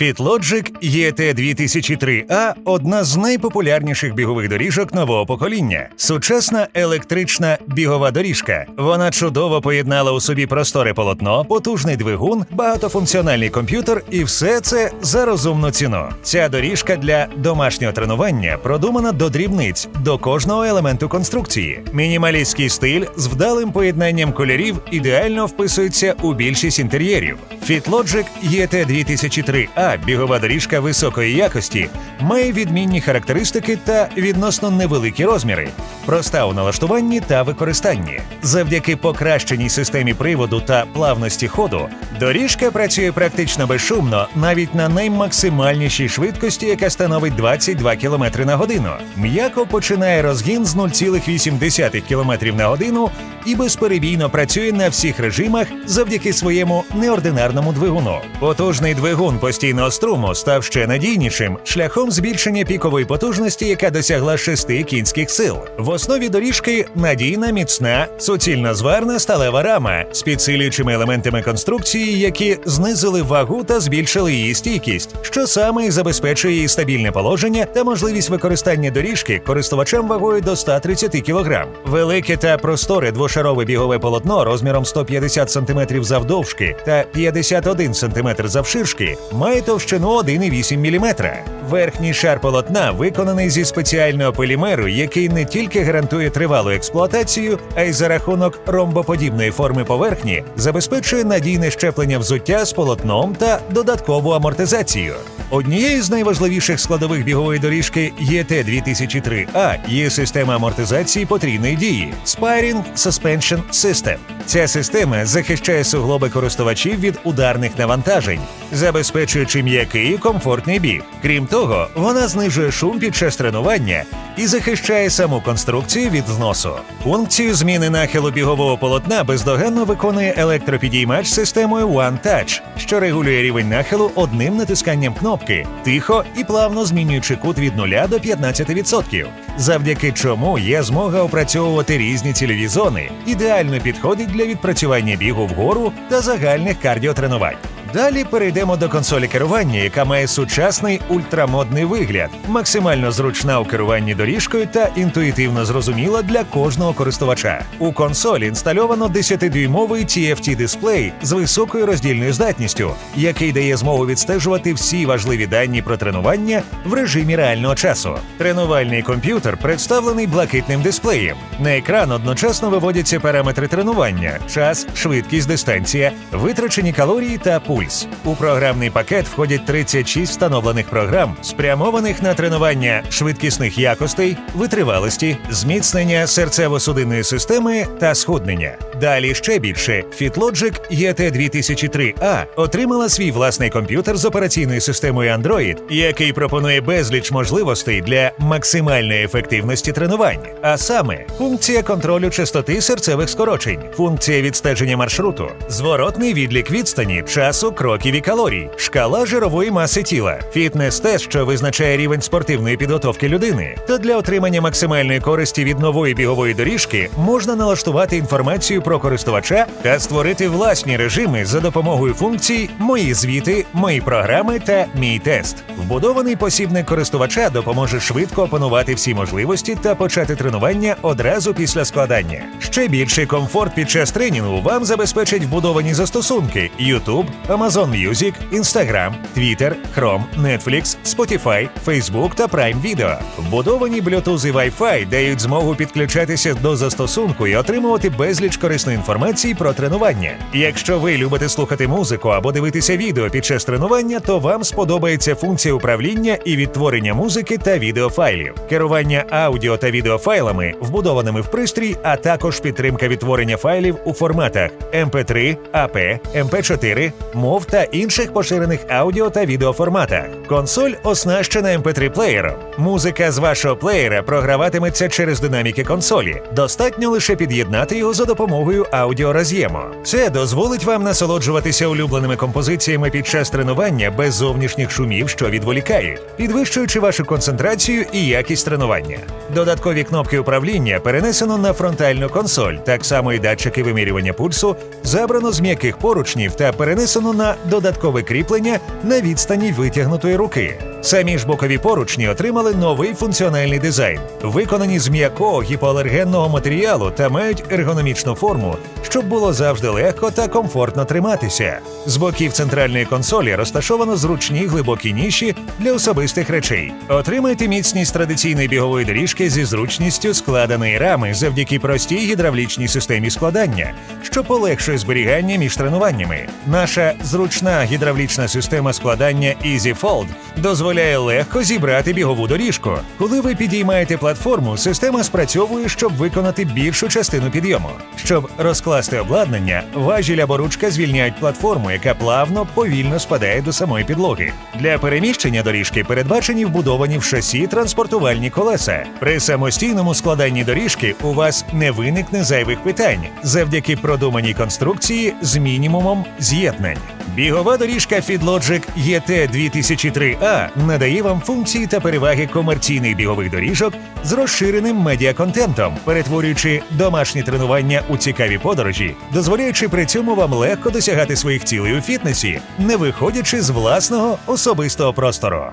FitLogic ET 2003A – одна з найпопулярніших бігових доріжок нового покоління. Сучасна електрична бігова доріжка. Вона чудово поєднала у собі просторе полотно, потужний двигун, багатофункціональний комп'ютер і все це за розумну ціну. Ця доріжка для домашнього тренування продумана до дрібниць, до кожного елементу конструкції. Мінімалістський стиль з вдалим поєднанням кольорів ідеально вписується у більшість інтер'єрів. FitLogic ET 2003A бігова доріжка високої якості має відмінні характеристики та відносно невеликі розміри, проста у налаштуванні та використанні. Завдяки покращеній системі приводу та плавності ходу доріжка працює практично безшумно навіть на наймаксимальнішій швидкості, яка становить 22 км на годину. М'яко починає розгін з 0,8 км на годину і безперебійно працює на всіх режимах завдяки своєму неординарному двигуну. Потужний двигун постійного струму став ще надійнішим шляхом збільшення пікової потужності, яка досягла 6 кінських сил. В основі доріжки надійна, міцна, суцільно зварна сталева рама з підсилюючими елементами конструкції, які знизили вагу та збільшили її стійкість, що саме і забезпечує її стабільне положення та можливість використання доріжки користувачам вагою до 130 кг. Велике та просторе двошарове бігове полотно розміром 150 см завдовжки та 51 см завширшки має товщину 1,8 мм. Верхній шар полотна виконаний зі спеціального полімеру, який не тільки гарантує тривалу експлуатацію, а й за рахунок ромбоподібної форми поверхні забезпечує надійне щеплення взуття з полотном та додаткову амортизацію. Однією з найважливіших складових бігової доріжки ET 2003A є система амортизації потрійної дії Spiring Suspension System. Ця система захищає суглоби користувачів від ударних навантажень, забезпечуючи м'який і комфортний біг. Крім того, вона знижує шум під час тренування і захищає саму конструкцію від зносу. Функцію зміни нахилу бігового полотна бездоганно виконує електропідіймач системою One Touch, що регулює рівень нахилу одним натисканням кнопки, тихо і плавно змінюючи кут від 0 до 15%, завдяки чому є змога опрацьовувати різні цільові зони. Ідеально підходить для відпрацювання бігу вгору та загальних кардіотренувань. Далі перейдемо до консолі керування, яка має сучасний ультрамодний вигляд, максимально зручна у керуванні доріжкою та інтуїтивно зрозуміла для кожного користувача. У консолі інстальовано 10-дюймовий TFT дисплей з високою роздільною здатністю, який дає змогу відстежувати всі важливі дані про тренування в режимі реального часу. Тренувальний комп'ютер представлений блакитним дисплеєм. На екран одночасно виводяться параметри тренування: час, швидкість, дистанція, витрачені калорії та пульс. У програмний пакет входять 36 встановлених програм, спрямованих на тренування швидкісних якостей, витривалості, зміцнення серцево-судинної системи та схуднення. Далі ще більше FitLogic ET 2003A отримала свій власний комп'ютер з операційною системою Android, який пропонує безліч можливостей для максимальної ефективності тренувань, а саме функція контролю частоти серцевих скорочень, функція відстеження маршруту, зворотний відлік відстані, часу, кроків і калорій, шкала жирової маси тіла, фітнес-тест, що визначає рівень спортивної підготовки людини. Та для отримання максимальної користі від нової бігової доріжки можна налаштувати інформацію про користувача та створити власні режими за допомогою функцій Мої звіти, мої програми та Мій тест. Вбудований посібник користувача допоможе швидко опанувати всі можливості та почати тренування одразу після складання. Ще більший комфорт під час тренінгу вам забезпечать вбудовані застосунки YouTube, Amazon Music, Instagram, Twitter, Chrome, Netflix, Spotify, Facebook та Prime Video. Вбудовані Bluetooth і Wi-Fi дають змогу підключатися до застосунку і отримувати безліч корисної інформації про тренування. Якщо ви любите слухати музику або дивитися відео під час тренування, то вам сподобається функція управління і відтворення музики та відеофайлів, керування аудіо та відеофайлами, вбудованими в пристрій, а також підтримка відтворення файлів у форматах MP3, AP, MP4, мов та інших поширених аудіо та відеоформатах. Консоль оснащена MP3 плеєром. Музика з вашого плеєра програватиметься через динаміки консолі. Достатньо лише під'єднати його за допомогою аудіороз'єму. Це дозволить вам насолоджуватися улюбленими композиціями під час тренування без зовнішніх шумів, що відволікають, підвищуючи вашу концентрацію і якість тренування. Додаткові кнопки управління перенесено на фронтальну консоль, так само і датчики вимірювання пульсу, забрано з м'яких поручнів та перенесено на додаткове кріплення на відстані витягнутої руки. Самі ж бокові поручні отримали новий функціональний дизайн, виконані з м'якого гіпоалергенного матеріалу та мають ергономічну форму, щоб було завжди легко та комфортно триматися. З боків центральної консолі розташовано зручні глибокі ніші для особистих речей. Отримайте міцність традиційної бігової доріжки зі зручністю складеної рами завдяки простій гідравлічній системі складання, що полегшує зберігання між тренуваннями. Наша зручна гідравлічна система складання EasyFold дозволяє легко зібрати бігову доріжку. Коли ви підіймаєте платформу, система спрацьовує, щоб виконати більшу частину підйому. Щоб розкласти обладнання, важіль або ручка звільняють платформу, яка плавно повільно спадає до самої підлоги. Для переміщення доріжки передбачені вбудовані в шасі транспортувальні колеса. При самостійному складанні доріжки у вас не виникне зайвих питань завдяки продуманій конструкції з мінімумом з'єднань. Бігова доріжка FitLogic ET 2003A надає вам функції та переваги комерційних бігових доріжок з розширеним медіаконтентом, перетворюючи домашні тренування у цікаві подорожі, дозволяючи при цьому вам легко досягати своїх цілей у фітнесі, не виходячи з власного особистого простору.